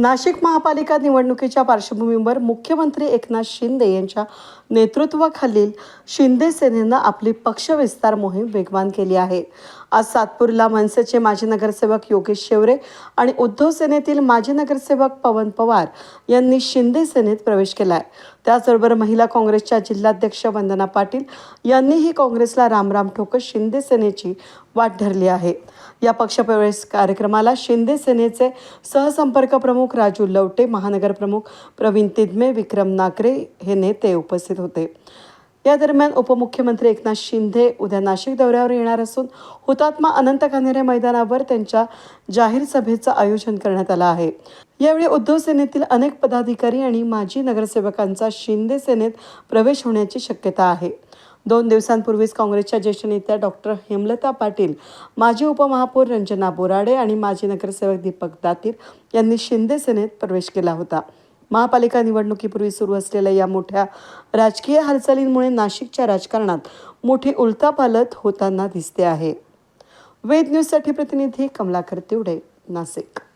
नाशिक महापालिका निवडणुकीच्या पार्श्वभूमीवर मुख्यमंत्री एकनाथ शिंदे यांच्या नेतृत्वाखालील शिंदे सेनेनं आपली पक्षविस्तार मोहीम वेगवान केली आहे. आज सातपूरला मनसेचे माजी नगरसेवक योगेश शेवरे आणि उद्धव सेनेतील माजी नगरसेवक पवन पवार यांनी शिंदे सेनेत प्रवेश केला आहे त्याचबरोबर महिला काँग्रेसच्या जिल्हाध्यक्ष वंदना पाटील यांनीही काँग्रेसला रामराम ठोकत शिंदे सेनेची वाट धरली आहे. या पक्षप्रवेश कार्यक्रमाला शिंदे सेनेचे सहसंपर्क प्रमुख राजू लवटे महानगर प्रमुख प्रवीण तिदमे विक्रम नागरे हे नेते उपस्थित होते. या दरम्यान उपमुख्यमंत्री एकनाथ शिंदे उद्या नाशिक दौऱ्यावर येणार असून हुतात्मा अनंत कान्हेरे मैदानावर त्यांच्या जाहीर सभेचं आयोजन करण्यात आलं आहे. यावेळी उद्धव सेनेतील अनेक पदाधिकारी आणि माजी नगरसेवकांचा शिंदे सेनेत प्रवेश होण्याची शक्यता आहे. दोन दिवसांपूर्वीच काँग्रेसच्या ज्येष्ठ नेत्या डॉक्टर हेमलता पाटील माजी उपमहापौर रंजना बोराडे आणि माजी नगरसेवक दीपक दातीर यांनी शिंदे सेनेत प्रवेश केला होता. महापालिका निवडणुकीपूर्वी सुरू असलेल्या या मोठ्या राजकीय हालचालींमुळे नाशिकच्या राजकारणात मोठी उलथापालथ होताना दिसते आहे. वेद न्यूजसाठी प्रतिनिधी कमलाकर तिवडे नाशिक